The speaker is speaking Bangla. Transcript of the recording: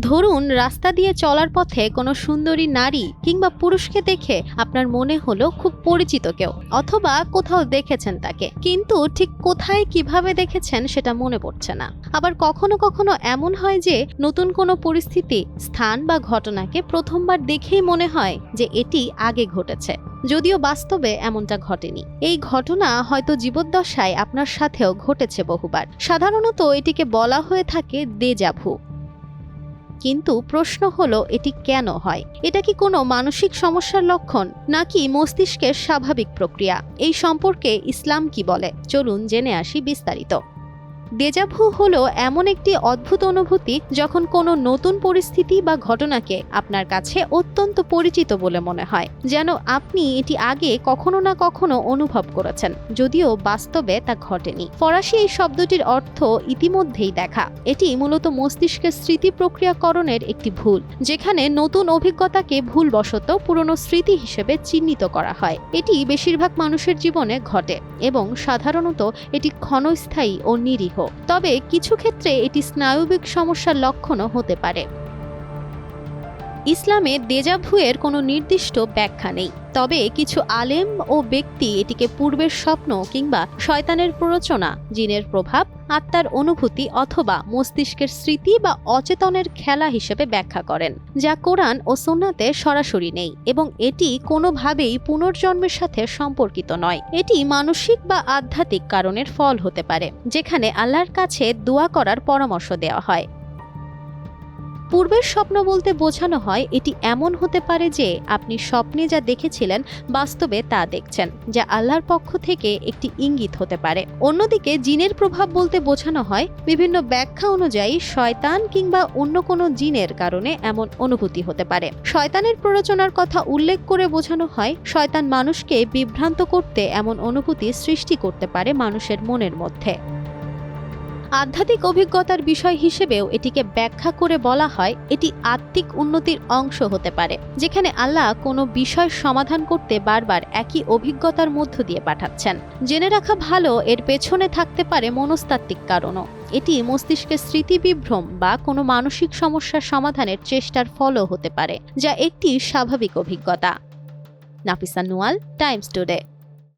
ধরুন, রাস্তা দিয়ে চলার পথে কোনো সুন্দরী নারী কিংবা পুরুষকে দেখে আপনার মনে হলো খুব পরিচিত কেউ, অথবা কোথাও দেখেছেন তাকে। কিন্তু ঠিক কোথায় কীভাবে দেখেছেন সেটা মনে পড়ছে না। আবার কখনো কখনো এমন হয় যে, নতুন কোনো পরিস্থিতি, স্থান বা ঘটনাকে প্রথমবার দেখেই মনে হয় যে এটি আগে ঘটেছে। যদিও বাস্তবে এমনটা ঘটেনি। এই ঘটনা হয়তো জীবদ্দশায় আপনার সাথেও ঘটেছে বহুবার। সাধারণত এটিকে বলা হয়ে থাকে দেজাভু কিন্তু প্রশ্ন হলো, এটি কেন হয়? এটা কি কোনো মানসিক সমস্যার লক্ষণ, নাকি মস্তিষ্কের স্বাভাবিক প্রক্রিয়া? এই সম্পর্কে ইসলাম কি বলে? চলুন জেনে আসি বিস্তারিত। দেজাভু হলো এমন একটি অদ্ভুত অনুভূতি যখন কোনো নতুন পরিস্থিতি বা ঘটনাকে আপনার কাছে অত্যন্ত পরিচিত বলে মনে হয়, যেন আপনি এটি আগে কখনো না কখনো অনুভব করেছেন, যদিও বাস্তবে তা ঘটেনি। ফরাসি এই শব্দটির অর্থ ইতিমধ্যেই দেখা। এটি মূলত মস্তিষ্কের স্মৃতি প্রক্রিয়াকরণের একটি ভুল, যেখানে নতুন অভিজ্ঞতাকে ভুলবশত পুরনো স্মৃতি হিসেবে চিহ্নিত করা হয়। এটি বেশিরভাগ মানুষের জীবনে ঘটে এবং সাধারণত এটি ক্ষণস্থায়ী ও নিরীহ। তবে কিছু ক্ষেত্রে এটি স্নায়বিক সমস্যার লক্ষণও হতে পারে। ইসলামে দেজাভুয়ের কোনো নির্দিষ্ট ব্যাখ্যা নেই। তবে কিছু আলেম ও ব্যক্তি এটিকে পূর্বের স্বপ্ন কিংবা শয়তানের প্ররোচনা, জিনের প্রভাব, আত্মার অনুভূতি অথবা মস্তিষ্কের স্মৃতি বা অচেতনের খেলা হিসেবে ব্যাখ্যা করেন, যা কোরআন ও সুন্নাতে সরাসরি নেই এবং এটি কোনোভাবেই পুনর্জন্মের সাথে সম্পর্কিত নয়। এটি মানসিক বা আধ্যাত্মিক কারণের ফল হতে পারে, যেখানে আল্লাহর কাছে দোয়া করার পরামর্শ দেওয়া হয়। পূর্বের স্বপ্ন বলতে বোঝানো হয় এটি এমন হতে পারে যে আপনি স্বপ্নে যা দেখেছিলেন বাস্তবে তা দেখছেন, যা আল্লাহর পক্ষ থেকে একটি ইঙ্গিত হতে পারে। অন্যদিকে জিনের প্রভাব বলতে বোঝানো হয় বিভিন্ন ব্যাখ্যা অনুযায়ী শয়তান কিংবা অন্য কোনো জিনের কারণে এমন অনুভূতি হতে পারে। শয়তানের প্ররোচনার কথা উল্লেখ করে বোঝানো হয় শয়তান মানুষকে বিভ্রান্ত করতে এমন অনুভূতি সৃষ্টি করতে পারে মানুষের মনের মধ্যে। আধ্যাত্মিক অভিজ্ঞতার বিষয় হিসেবেও এটিকে ব্যাখ্যা করে বলা হয়, এটি আত্মিক উন্নতির অংশ হতে পারে, যেখানে আল্লাহ কোনো বিষয় সমাধান করতে বারবার একই অভিজ্ঞতার মধ্য দিয়ে পাঠাচ্ছেন। জেনে রাখা ভালো, এর পেছনে থাকতে পারে মনস্তাত্ত্বিক কারণও। এটি মস্তিষ্কের স্মৃতি বিভ্রম বা কোনো মানসিক সমস্যার সমাধানের চেষ্টার ফলও হতে পারে, যা একটি স্বাভাবিক অভিজ্ঞতা। Nafisa Nuyal, Times Today.